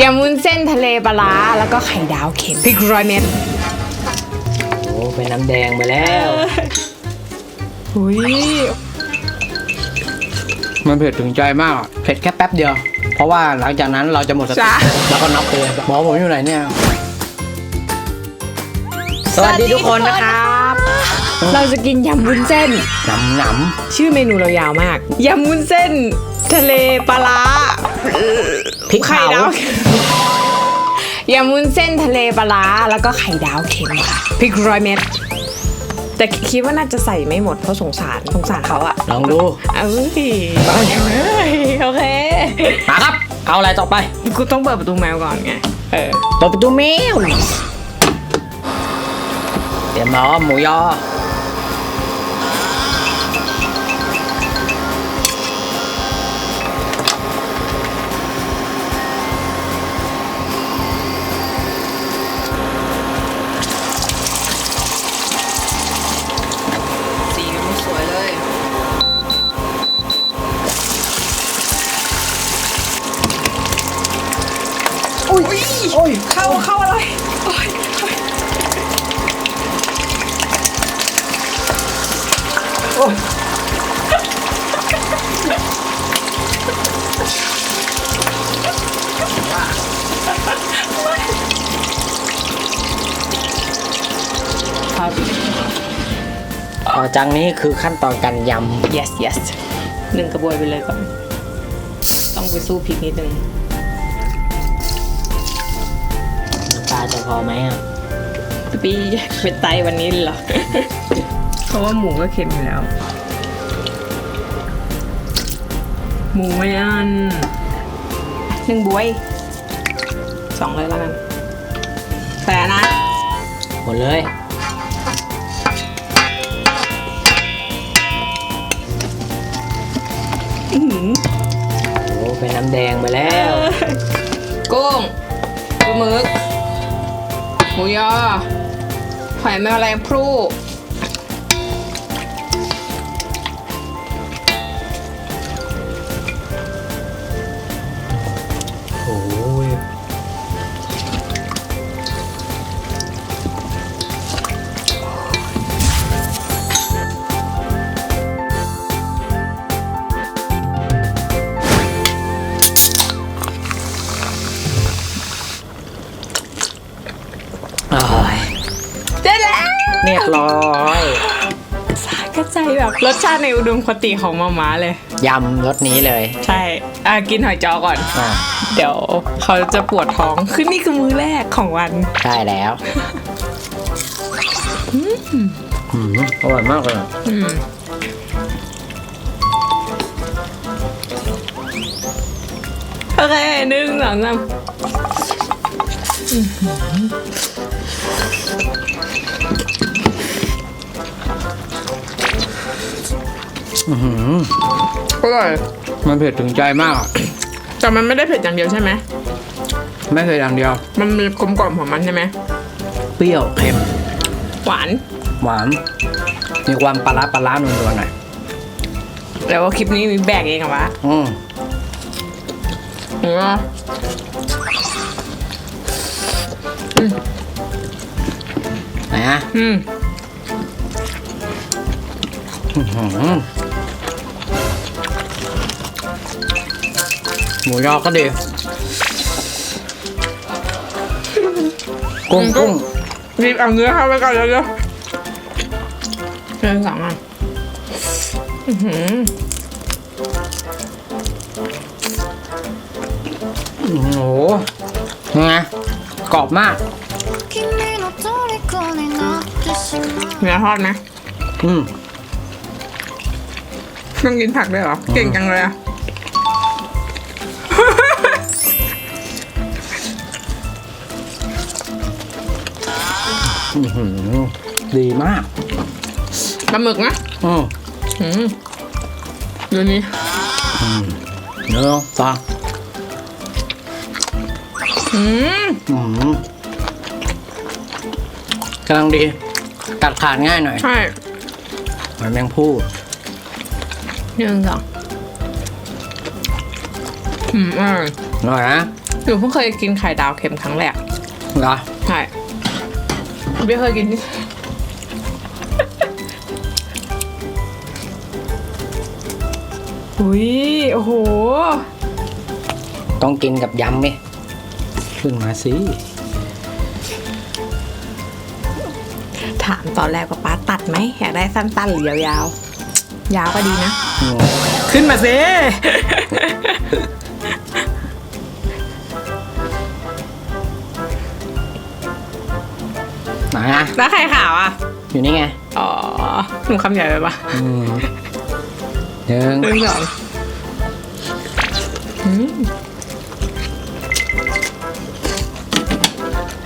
ยำวุ้นเส้นทะเลปลาร้าแล้วก็ไข่ดาวเค็มพริกร้อยเม็ดโอ้เป็นน้ำแดงไปแล้วหุยมันเผ็ดถึงใจมากอะเผ็ดแค่แป๊บเดียว เพราะว่าหลังจากนั้นเราจะหมดสติจ้าแล้วก็น็อกไปเลยหมอผมอยู่ไหนเนี่ย สวัสดีทุกคนนะครับเราจะกินยำวุ้นเส้น หนำหนชื่อเมนูเรายาวมากยำวุ้นเส้น ทะเลปลาร้าำ พริกไข่เผาดาวเค็มยำวุ้นเส้นทะเลปลาร้าแล้วก็ไข่ดาวเค็มค่ะพริกร้อยเม็ดแต่คิดว่าน่าจะใส่ไม่หมดเพราะสงสารสงสารเขาอะลองดูเอาสิเอ้ยโอเคมาครับ เอาอะไรต่อไปกูต้องเปิดประตูแมวก่อนไงเออเปิดประตูแมวเตรียมหมอหมูยอ อุ้ยโอ้ยเข้าเข้าอะไรโอ้ยโอ้ยโอ้ยครับต่อจากนี้คือขั้นตอนการย yes yes หนึ่งกระบวยไปเลยก่อน ต้องไปสู้พริกนิดนึงำน้ำปลาจะพอไหมอะพี่เป็นไตวันนี้เลยเหรอ เพราะว่าหมูก็เค็มอยู่แล้ว หมูไม่อันหนึ่งบวยสองเลยแล้วกันแต่นะหมดเลยอื้อหือโอ้เป็นน้ำแดงไปแล้ว กุ้งปูหมึก หมูยอหอยแมลงพรูโอ้ยอ้ กระใจแบบรสชาติในอุดมคติของมาม่าเลย ยำรสนี้เลย ใช่อะกินหอยจอก่อน อ่าเดี๋ยวเขาจะปวดท้องคือนี่คือมื้อแรกของวัน ได้แล้วอืมอร่อยมากเลยอะอืมโอเคหนึ่งสองสาม อื้อหืออร่อยมันเผ็ดถึงใจมากอะแต่มันไม่ได้เผ็ดอย่างเดียวใช่ไหม ไม่เผ็ดอย่างเดียว มันมีกลมกล่อมของมันใช่ไหม เปรี้ยวเค็ม หวาน หวาน มีความปลาร้าปลาร้านัวๆหน่อย แล้วว่าคลิปนี้มีแบกเองเหรอวะอืมหรือว่าไหนฮะอืมอื้อ หมูยอก็ดี กุ้งกุ้งรีบเอาเนื้อเข้าไปก่อนเยอะๆเป็นสองอะโอ้โหไงกรอบมากเนื้อทอดนะ อืม ต้องกินผักด้วยเหรอ เก่งจังเลยอะอื้อหือดีมากปลาหมึกนะอืมอืมดูนี่เนื้อตาอืมอืมกำลังดีกัดขาดง่ายหน่อยใช่เหมือนแมงผู้ หนึ่งสองอืมอร่อยอร่อยนะหนูเพิ่งเคยกินไข่ดาวเค็มครั้งแรกเหรอใช่ไม่เคยกินที่อุ้ย โอ้โห ต้องกินกับยำไหมขึ้นมาสิ ถามตอนแรกว่าป้าตัดไหมอยากได้สั้นๆหรือยาวๆ ยาวก็ดีนะอืมขึ้นมาสิไหนอะแล้วไข่ขาวอะ อยู่นี่ไงอ๋อ หนูคำใหญ่ไปปะอืมหนึ่งหนึ่งสองอืม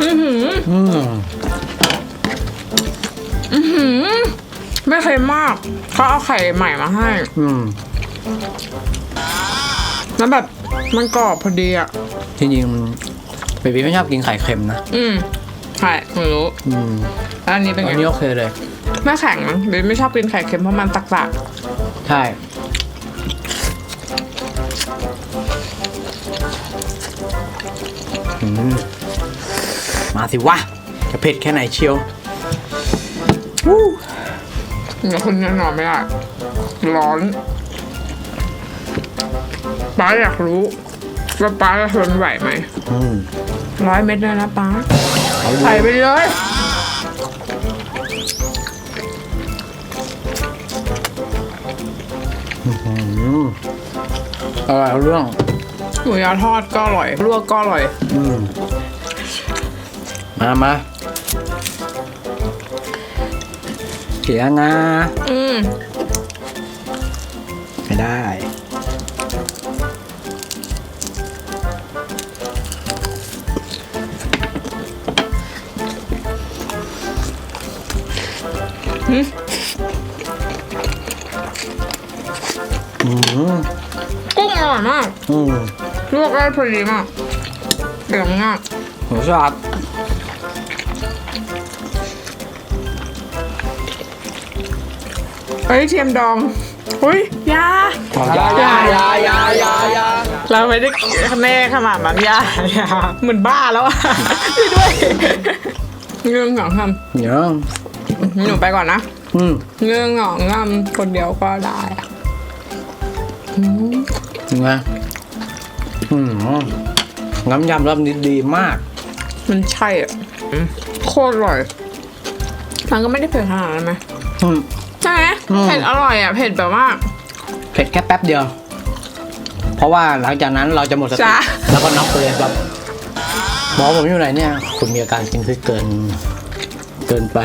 อื้อหืออืม ไม่เค็มมาก เขาเอาไข่ใหม่มาให้ อืมแล้วแบบมันกรอบพอดีอะ จริงๆเบบี้ไม่ชอบกินไข่เค็มนะ อืมใช่หนูรู้อืมแล้วอันนี้เป็นอัไงนนี้โอเคเลย ไม่แข็งมั้งเบนไม่ชอบกินไข่เค็มเพราะมันตักใช่ อืม มาสิวะ จะเผ็ดแค่ไหนเชียว ๆ เดี๋ยวคนยังนอนไม่ได้ร้อนป้าอยากรู้ว่าป้าจะทนไหวไหมอืมร้อยเม็ดเลยนะป้าเอาดูใส่ไปเลยอืมอร่อยเอาเรื่อง หมูยอทอดก็อร่อยลวกก็อร่อย อืมมามา เสียนะ อืมไม่ได้ อืมกุ้งอร่อยมากอืมลวกได้พอดีมากเดือดมากหมูสับ ฮ้ยเทียมดองอุ้ยยา ยายายายายายาเราไม่ได้แน่ขนาดนั้นยายาเหมือนบ้าแล้วอะช่วยด้วยเงื่องสองคเดี๋ยวำหนูไปก่อนนะ อืมเงื่องสองคำคนเดียวก็ได้อะอืมยังไงอืมน้ำยำรอบนี้ดีมาก มันใช่อะอืมโคตรอร่อย มันก็ไม่ได้เผ็ดขนาดนั้นไหมอืม ใช่ไหมอืม เผ็ดอร่อยอะ เผ็ดแบบว่า เผ็ดแค่แป๊บเดียว เพราะว่าหลังจากนั้นเราจะหมดสติจ้ะ แล้วก็น็อกไปเลยแบบหมอผมอยู่ไหนเนี่ย คุณมีอาการกินพริกเกิน เกินไป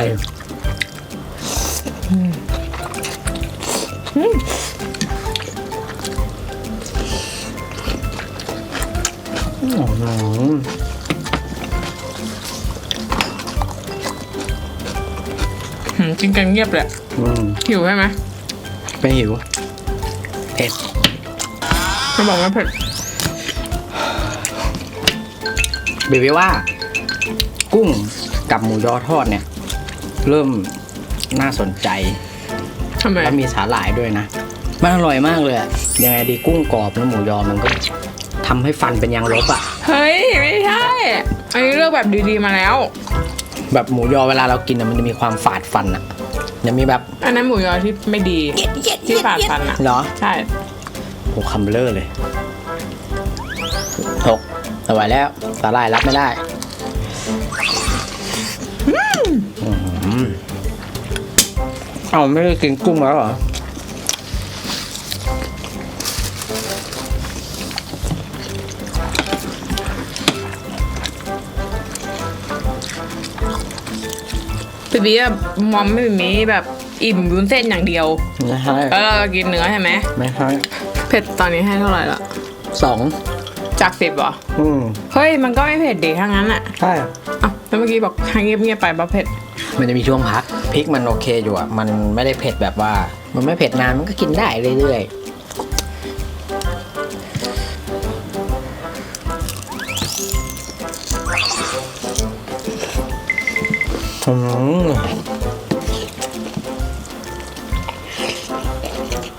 อืมหืมกินกันเงียบเลยอะ อืมหิวใช่ไหมไม่หิวเผ็ดมันบอกว่าเผ็ดเบบี้ว่า กุ้งกับหมูยอทอดเนี่ย เริ่มน่าสนใจทำไมแล้วมีสาหร่ายด้วยนะ มันอร่อยมากเลยอะยังไงดีกุ้งกรอบแล้วหมูยอมันก็ทำให้ฟันเป็นยางลบอะเฮ้ย ไม่ใช่อันนี้เลือกแบบดีๆมาแล้ว แบบหมูยอเวลาเรากินอะมันจะมีความฝาดฟันอะ จะมีแบบอันนั้นหมูยอที่ไม่ดีที่ฝาดฟันอะเหรอใช่โอ้คำเบลอเลยตกไม่ไหวแล้วสาหร่ายรับไม่ได้อืมเอาไม่ได้กินกุ้งแล้วเหรอ พี่บีอะมอมไม่มีแบบอิ่มวุ้นเส้นอย่างเดียวไม่ใช่แล้วเรากินเนื้อใช่ไหมไม่ใช่เผ็ดตอนนี้ให้เท่าไหร่ละสองจากสิบเหรออืมเฮ้ยมันก็ไม่เผ็ดดีถ้างั้นอะใช่อะแล้วเมื่อกี้บอกให้เงียบๆไปบ่เผ็ดมันจะมีช่วงพักพริกมันโอเคอยู่อะ มันไม่ได้เผ็ดแบบว่า มันไม่เผ็ดนานมันก็กินได้เรื่อย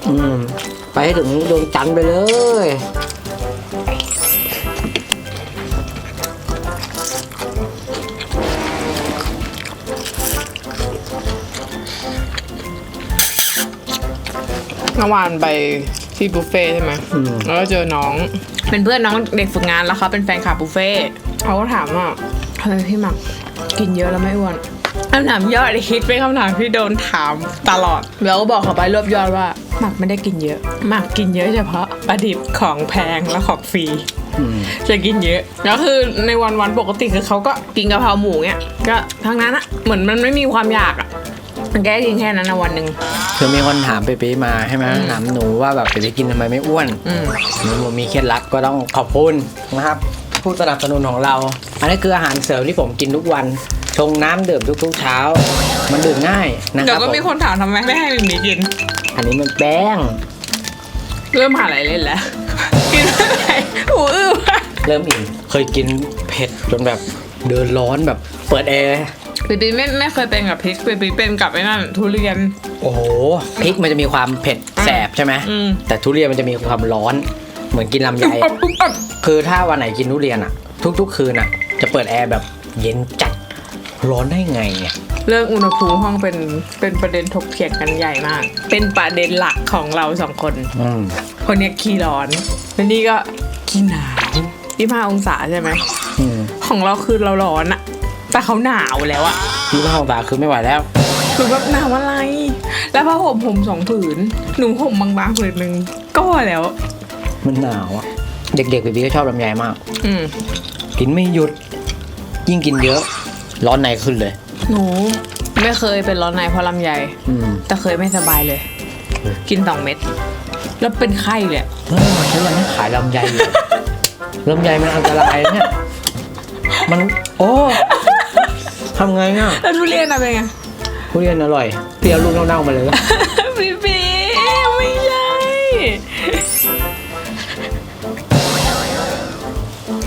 อืมไปถึงดวงจันทร์ไปเลยเมื่อวานไปที่บุฟเฟ่ใช่ไหมแล้วเจอน้อง เป็นเพื่อนน้องเด็กฝึกงานแล้วเขาเป็นแฟนคลับบุฟเฟ่เขาก็ถามว่าทำไมพี่หมักกินเยอะแล้วไม่อ้วน คำถามยอดฮิตเป็นคำถามที่โดนถามตลอด แล้วก็บอกเขาไปรวบยอดว่าหมักไม่ได้กินเยอะ หมักกินเยอะเฉพาะปลาดิบของแพงและของฟรีอืมจะกินเยอะแล้วคือในวันวันๆปกติคือเขาก็กินกะเพราหมูเงี้ยก็ทั้งนั้นอะเหมือนมันไม่มีความอยากอะมันแค่กินแค่นั้นนะวันหนึ่งคือมีคนถามเปเป๊มาใช่ไหมถามหนูว่าแบบเปเป๊กินทำไมไม่อ้วนอืมหนูบอกมีเคล็ดลับก็ต้องขอบคุณนะครับ ผู้สนับสนุนของเรา อันนี้คืออาหารเสริมที่ผมกินทุกวัน ชงน้ำดื่มทุกๆเช้า มันดื่มง่ายนะคเดี๋ยรับวก็มีผคนถามทำไมไม่ให้มิมีกิน อันนี้มันแป้ง เริ่มหาอะไรเล่นแล้ว กินอะไรหูอื้อมากเริ่มอิ่มเคยกินเผ็ดจนแบบเดินร้อนแบบเปิดแอร์ปีปีไม่ไม่เคยเป็นกับพริกปีปีเป็นกับไอ้นั่นทุเรียน โอ้โหพริกมันจะมีความเผ็ดแสบใช่ไหมอืม แต่ทุเรียนมันจะมีความร้อนเหมือนกินลำไยอุ๊บอุ๊บอุ๊บคือถ้าวันไหนกินทุเรียนอะ ทุกๆ คืนอะ จะเปิดแอร์แบบเย็นจัด ร้อนได้ไงเนี่ยเรื่องอุณหภูมิห้องเป็นเป็นประเด็นถกเถียงกันใหญ่มาก เป็นประเด็นหลักของเราสองคน อืมคนเนี้ยขี้ร้อนแล้วนี่ก็ขี้หนาวที่ห้าองศาใช่ไหม อืมของเราคือเราร้อนอะแต่เขาหนาวแล้วอะที่ห้องตาคือไม่ไหวแล้ว คือแบบหนาวอะไร แล้วผ้าห่มผมสองผืน หนูห่มบางๆผืนหนึ่งก็พอแล้ว มันหนาวอะ เด็กๆบีบีก็ชอบลำไยมาก อืม กินไม่หยุด ยิ่งกินเยอะ ร้อนในขึ้นเลย หนูไม่เคยเป็นร้อนในเพราะลำไยอืม แต่เคยไม่สบายเลยกินสองเม็ดแล้วเป็นไข้เลยเออฉันยังไม่ขายลำไยอยู่ ลำไยมันอันตรายเนี่ย มัน โอ้ทำไงอะแล้วทุเรียนอะเป็นไง ทุเรียนอร่อยเปรี้ยวลูกเน่าๆมาเลย พี่ปีไม่ใช่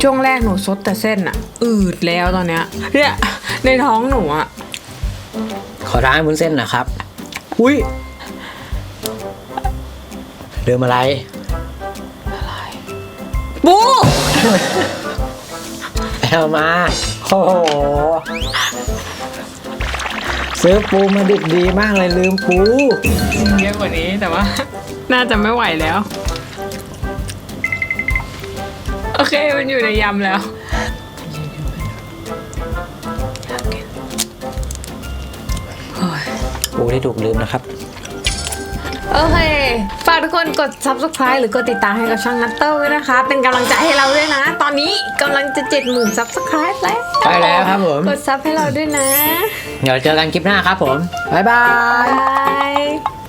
ช่วงแรกหนูซดแต่เส้นอะอืดแล้วตอนเนี้ยเนี่ย ในท้องหนูอะขอร้านวุ้นเส้นหนะครับ อุ้ยเดิมอะไร บูแอลมา โอ้โห ซื้อปูมาดิบดีมากเลยลืมปู เยอะกว่านี้แต่ว่า น่าจะไม่ไหวแล้ว โอเคมันอยู่ในยำแล้ว ปูที่ถูกลืมนะครับ โอเค ฝากทุกคนกด subscribe หรือกดติดตามให้กับช่องนัตเตอร์ด้วยนะคะ เป็นกำลังใจให้เราด้วยนะ ตอนนี้กำลังจะ70,000 subscribe แล้วใช่แล้วครับผม กดซับให้เราด้วยนะ เดี๋ยวเจอกันคลิปหน้าครับผม บ๊ายบายบาย